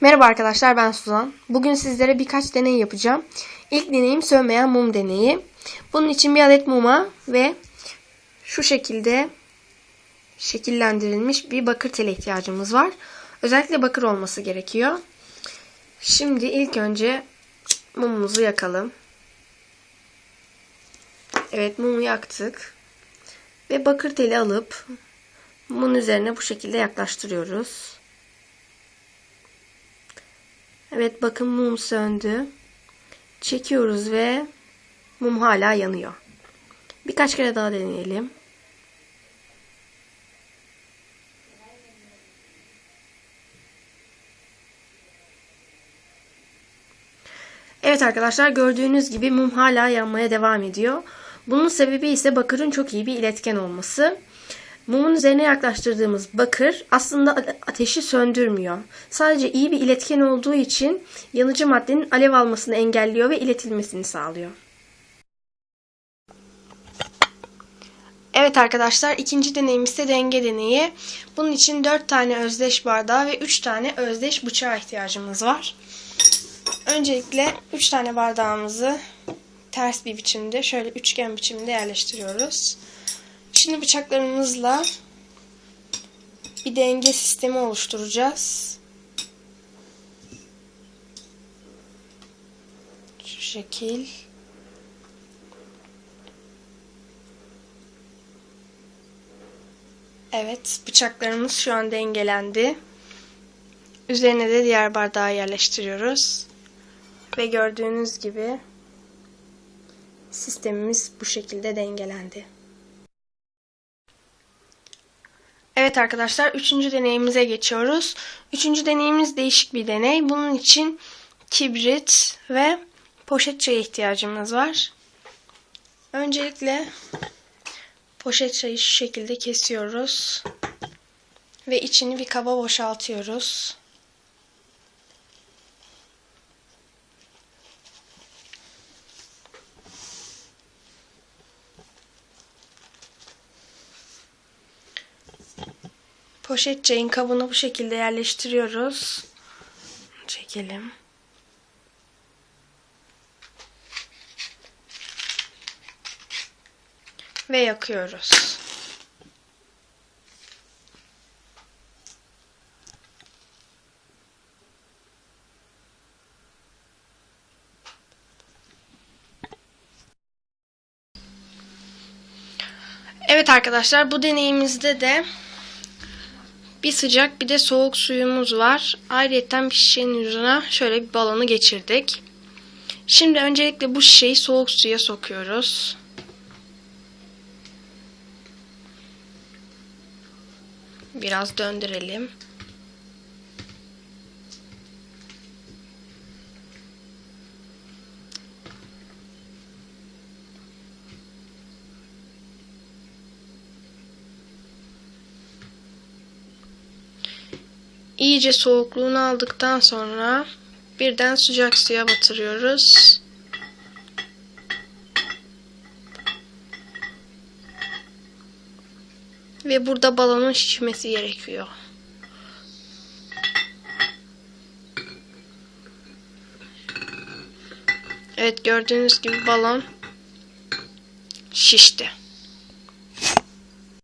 Merhaba arkadaşlar ben Suzan. Bugün sizlere birkaç deney yapacağım. İlk deneyim sönmeyen mum deneyi. Bunun için bir adet muma ve şu şekilde şekillendirilmiş bir bakır tele ihtiyacımız var. Özellikle bakır olması gerekiyor. Şimdi ilk önce mumumuzu yakalım. Evet mumu yaktık. Ve bakır teli alıp mumun üzerine bu şekilde yaklaştırıyoruz. Evet bakın mum söndü. Çekiyoruz ve mum hala yanıyor. Birkaç kere daha deneyelim. Evet arkadaşlar gördüğünüz gibi mum hala yanmaya devam ediyor. Bunun sebebi ise bakırın çok iyi bir iletken olması. Mumun üzerine yaklaştırdığımız bakır aslında ateşi söndürmüyor. Sadece iyi bir iletken olduğu için yanıcı maddenin alev almasını engelliyor ve iletilmesini sağlıyor. Evet arkadaşlar ikinci deneyimiz de denge deneyi. Bunun için 4 tane özdeş bardağı ve 3 tane özdeş bıçağa ihtiyacımız var. Öncelikle 3 tane bardağımızı ters bir biçimde şöyle üçgen biçimde yerleştiriyoruz. Şimdi bıçaklarımızla bir denge sistemi oluşturacağız. Şu şekil. Evet, bıçaklarımız şu an dengelendi. Üzerine de diğer bardağı yerleştiriyoruz. Ve gördüğünüz gibi sistemimiz bu şekilde dengelendi. Evet arkadaşlar üçüncü deneyimize geçiyoruz. Üçüncü deneyimiz değişik bir deney. Bunun için kibrit ve poşet çayı ihtiyacımız var. Öncelikle poşet çayı şu şekilde kesiyoruz. Ve içini bir kaba boşaltıyoruz. Poşet çayın kabını bu şekilde yerleştiriyoruz. Çekelim. Ve yakıyoruz. Evet arkadaşlar bu deneyimizde de bir sıcak bir de soğuk suyumuz var. Ayrıca bir şişenin yüzüne şöyle bir balonu geçirdik. Şimdi öncelikle bu şişeyi soğuk suya sokuyoruz. Biraz döndürelim. İyice soğukluğunu aldıktan sonra birden sıcak suya batırıyoruz. Ve burada balonun şişmesi gerekiyor. Evet gördüğünüz gibi balon şişti.